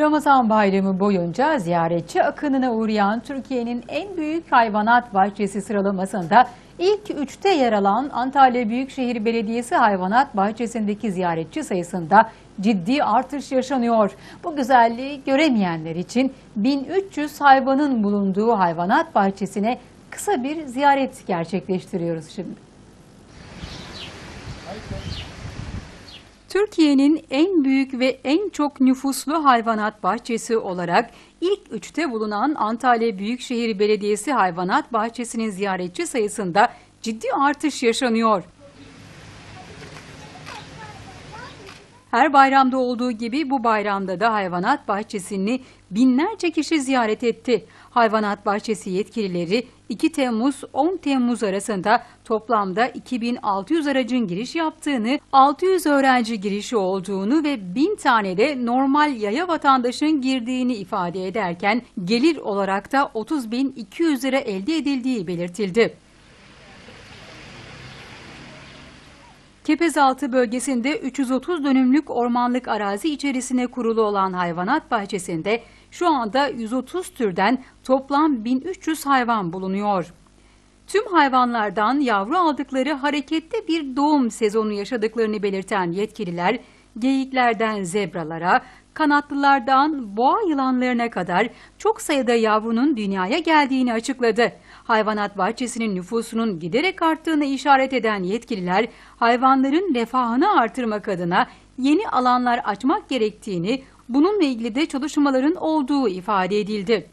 Ramazan bayramı boyunca ziyaretçi akınına uğrayan Türkiye'nin en büyük hayvanat bahçesi sıralamasında ilk üçte yer alan Antalya Büyükşehir Belediyesi Hayvanat Bahçesi'ndeki ziyaretçi sayısında ciddi artış yaşanıyor. Bu güzelliği göremeyenler için 1300 hayvanın bulunduğu hayvanat bahçesine kısa bir ziyaret gerçekleştiriyoruz şimdi. Türkiye'nin en büyük ve en çok nüfuslu hayvanat bahçesi olarak ilk üçte bulunan Antalya Büyükşehir Belediyesi Hayvanat Bahçesi'nin ziyaretçi sayısında ciddi artış yaşanıyor. Her bayramda olduğu gibi bu bayramda da hayvanat bahçesini binlerce kişi ziyaret etti. Hayvanat bahçesi yetkilileri 2 Temmuz 10 Temmuz arasında toplamda 2600 aracın giriş yaptığını, 600 öğrenci girişi olduğunu ve 1000 tane de normal yaya vatandaşın girdiğini ifade ederken gelir olarak da 30.200 lira elde edildiği belirtildi. Kepezaltı bölgesinde 330 dönümlük ormanlık arazi içerisine kurulu olan hayvanat bahçesinde şu anda 130 türden toplam 1300 hayvan bulunuyor. Tüm hayvanlardan yavru aldıkları hareketli bir doğum sezonu yaşadıklarını belirten yetkililer, geyiklerden zebralara, kanatlılardan boğa yılanlarına kadar çok sayıda yavrunun dünyaya geldiğini açıkladı. Hayvanat bahçesinin nüfusunun giderek arttığını işaret eden yetkililer, hayvanların refahını artırmak adına yeni alanlar açmak gerektiğini, bununla ilgili de çalışmaların olduğu ifade edildi.